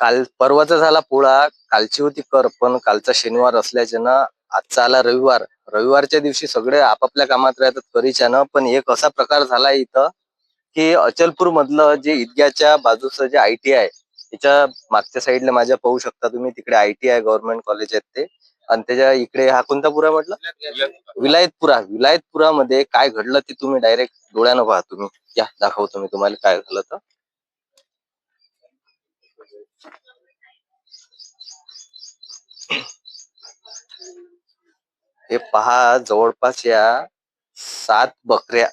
काल परवाचा झाला पोळा कालची होती कर पण कालचा शनिवार असल्याच्यानं आजचा आला रविवार. रविवारच्या दिवशी सगळे आपापल्या कामात राहतात करीच्यानं पण एक असा प्रकार झाला इथं की अचलपूर मधलं जे ईदग्याच्या बाजूचं जे आय टी आहे त्याच्या मागच्या साईडला माझ्या पाहू शकता तुम्ही तिकडे I T I government college आहेत ते. आणि त्याच्या इकडे हा कोणता पुरा म्हटलं? विलायतपुरा. विलायतपुरामध्ये काय घडलं ते तुम्ही डायरेक्ट डोळ्यानं पहा तुम्ही. या दाखवतो मी तुम्हाला काय झालं तर. हे पहा जवळपास या सात बकऱ्या.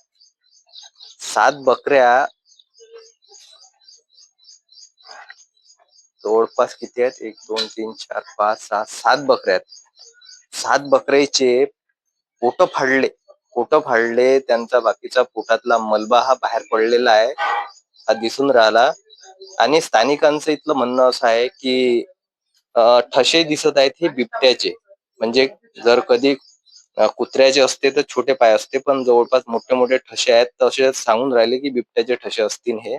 सात बकऱ्या. जवळपास किती आहेत? एक दोन तीन चार पाच सहा सात बकऱ्या आहेत. सात बकऱ्याचे पोट फाडले. पोट फाडले त्यांचा बाकीचा पोटातला मलबा हा बाहेर पडलेला आहे. हा दिसून राहिला. आणि स्थानिकांचं इथलं म्हणणं असं आहे की ठसे दिसत आहेत हे बिबट्याचे. म्हणजे जर कधी कुत्र्याचे असते तर छोटे पाय असते पण जवळपास मोठे मोठे ठसे आहेत. तसे सांगून राहिले की बिबट्याचे ठसे असतील हे.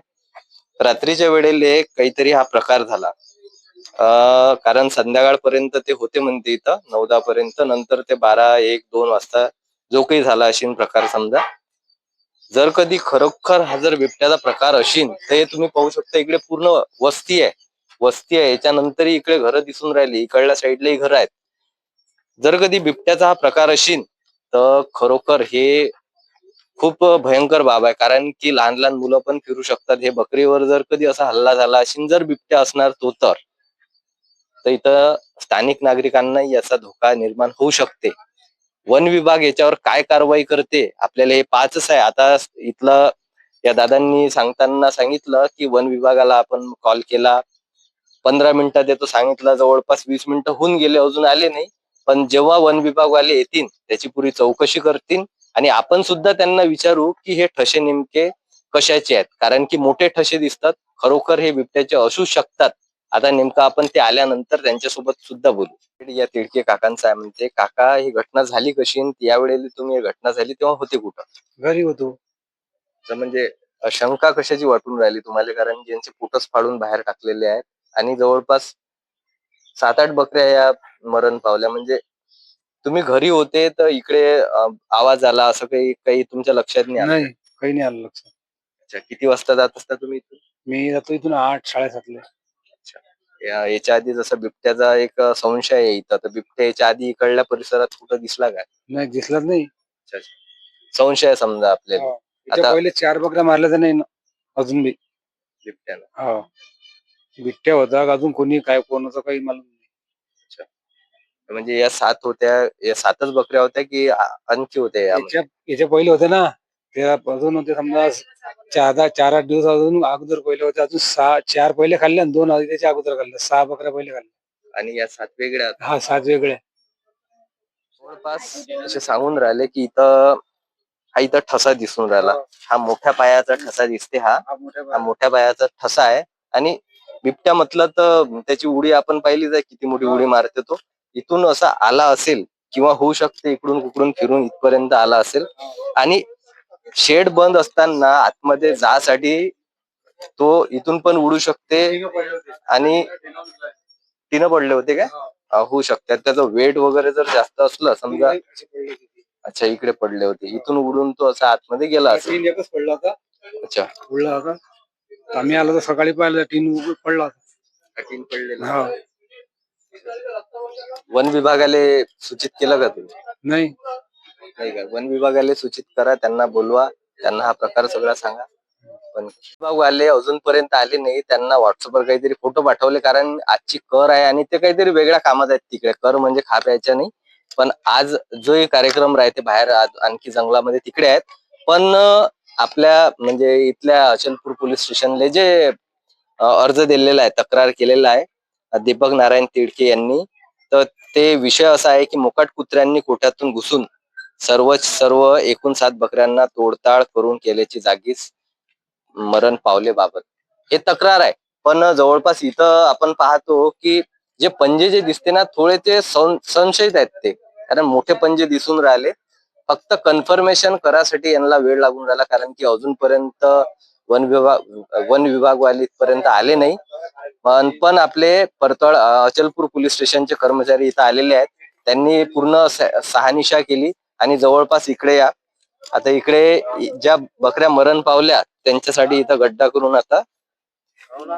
रात्रीच्या वेळेले काहीतरी हा प्रकार झाला. कारण संध्याकाळपर्यंत ते होते म्हणते इथं नऊ दहा पर्यंत नंतर ते बारा एक दोन वाजता जो काही झाला असेल प्रकार समजा. जर कधी खरोखर हा जर बिबट्याचा प्रकार असेल तर हे तुम्ही पाहू शकता इकडे पूर्ण वस्ती आहे. वस्ती आहे. याच्यानंतरही इकडे घरं दिसून राहिली. इकडल्या साईडलाही घर आहेत. जर कधी बिबट्याचा हा प्रकार असेल तर खरोखर हे खूप भयंकर बाब आहे. कारण की लहान लहान मुलं पण फिरू शकतात. हे बकरीवर जर कधी असा हल्ला झाला असेल जर बिबट्या असणार तो तर. तर इथं स्थानिक नागरिकांना याचा धोका निर्माण होऊ शकते. वन विभाग याच्यावर काय कारवाई करते? आपल्याला हे पाचच आहे. आता इथलं या दादांनी सांगताना सांगितलं की वन विभागाला आपण कॉल केला. पंधरा मिनिटात येतो सांगितलं जवळपास वीस मिनिटं होऊन गेले. अजून आले नाही. पण जेव्हा वन विभागवाले येतील त्याची पुरी चौकशी करतील आणि आपण सुद्धा त्यांना विचारू की हे ठसे नेमके कशाचे आहेत? कारण की मोठे ठसे दिसतात खरोखर हे बिबट्याचे असू शकतात. आता नेमकं आपण ते आल्यानंतर त्यांच्यासोबत सुद्धा बोलू. या तिडके काकांचं आहे म्हणते काका ही घटना झाली कशी? आणि यावेळेला तुम्ही ही घटना झाली तेव्हा होते कुठं? घरी होतो. तर म्हणजे शंका कशाची वाटून राहिली तुम्हाला? कारण ज्यांचे पोटच फाडून बाहेर टाकलेले आहेत आणि जवळपास सात आठ बकऱ्या या मरण पावल्या. म्हणजे तुम्ही घरी होते तर इकडे अं, आवाज आला असं काही काही तुमच्या लक्षात नाही आलं? नाही काही नाही आलं लक्षात. अच्छा, किती वाजता जात असता तुम्ही इथून? मी जातो इथून आठ साडेसातले या- याच्या आधी जसं बिबट्याचा एक अं, संशय आहे इथं. तर बिबट्या याच्या आधी इकडल्या परिसरात कुठं दिसला काय? नाही दिसलाच नाही. संशय आहे समजा आपल्याला. हो. आता- पहिले चार बकऱ्या मारल्या तर नाही ना अजून बी. बिबट्यानं. हो. बिट्ट्या होता का अजून कोणी काय कोणाचं काही मालूम नाही म्हणजे या सात होत्या या सातच बकऱ्या होत्या की आ- आणखी होत्या यामध्ये? याच्या पहिले होते ना ते अजून होते समजा चार दहा चार आठ दिवस अजून अगोदर पहिले होते अजून सहा चार पहिले खाल्ले आणि दोन आधी त्याच्या अगोदर खाल्ले सहा बकऱ्या पहिले खाल्ल्या आणि या सात वेगळ्या हा सात वेगळ्या जवळपास असे सांगून राहिले की इथं हा इथं ठसा दिसून राहिला. हा मोठ्या पायाचा ठसा दिसते हा. हा मोठ्या हा मोठ्या पायाचा ठसा आहे. आणि बिबट्या म्हटलं तर त्याची उडी आपण पाहिलीच आहे किती मोठी उडी मारते तो. इथून असा आला असेल किंवा होऊ शकते इकडून कुकडून फिरून इथपर्यंत आला असेल. आणि शेड बंद असताना आतमध्ये जासाठी तो इथून पण उडू शकते आणि तिनं पडले होते काय? होऊ शकते. त्याचं वेट वगैरे जर जास्त असलं समजा अच्छा इकडे पडले होते. इथून उडून तो असा आतमध्ये गेला असेल. एकच पडला होता. अच्छा. उडला होता. आम्ही आलो तर सकाळी पाहिलं टीन पडला होता. पडलेला. हा. वन विभागाले सूचित केलं का तुम्ही? नाही. नाही का? वन विभागाले सूचित करा त्यांना बोलवा त्यांना हा प्रकार सगळा सांगा. पण विभागवाले अजूनपर्यंत आले नाही त्यांना व्हॉट्सअपवर काहीतरी फोटो पाठवले कारण आजची कर आहे आणि ते काहीतरी वेगळ्या कामात आहेत तिकडे. कर म्हणजे खा प्यायच्या नाही. पण आज जो कार्यक्रम राहते बाहेर आणखी जंगलामध्ये तिकडे आहेत. पण आपल्या म्हणजे इथल्या अचलपूर पोलीस स्टेशनले जे अर्ज दिलेला आहे तक्रार केलेला आहे दीपक नारायण तिडके यांनी. तर ते विषय असा आहे की मोकाट कुत्र्यांनी कोठ्यातून घुसून सर्व सर्व एकूण सात बकऱ्यांना तोडताड करून केल्याची जागीच मरण पावले बाबत. हे तक्रार आहे. पण जवळपास इथं आपण पाहतो की जे पंजे जे दिसते ना थोडे ते संशयित आहेत ते. कारण मोठे पंजे दिसून राहिले. फक्त कन्फर्मेशन करासाठी यांना वेळ लागून राहिला. कारण की अजूनपर्यंत वन विभाग वन विभागवाली पर्यंत आले नाही. पण पण आपले परतळ अचलपूर पोलीस स्टेशनचे कर्मचारी इथं आलेले आहेत. त्यांनी पूर्ण सहानिशा केली आणि जवळपास इकडे या. आता इकडे ज्या बकऱ्या मरण पावल्या त्यांच्यासाठी इथं गड्डा करून आता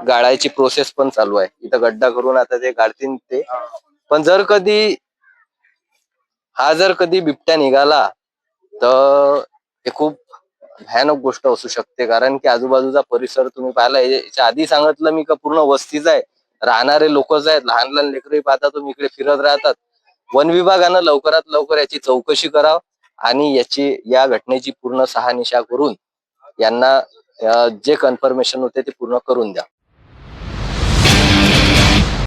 गाळायची प्रोसेस पण चालू आहे. इथं गड्डा करून आता ते गाळतील ते. पण जर कधी हा जर कधी बिबट्या निघाला तर हे खूप भयानक गोष्ट असू शकते. कारण की आजूबाजूचा परिसर तुम्ही पाहिला याच्या आधी सांगितलं मी का पूर्ण वस्तीच आहे. राहणारे लोकच आहेत लहान लहान लेकरही पाहता तुम्ही इकडे फिरत राहतात. वन विभागानं लवकरात लवकर याची चौकशी कराव आणि याची या घटनेची पूर्ण सहानिशा करून यांना जे कन्फर्मेशन होते ते पूर्ण करून द्या.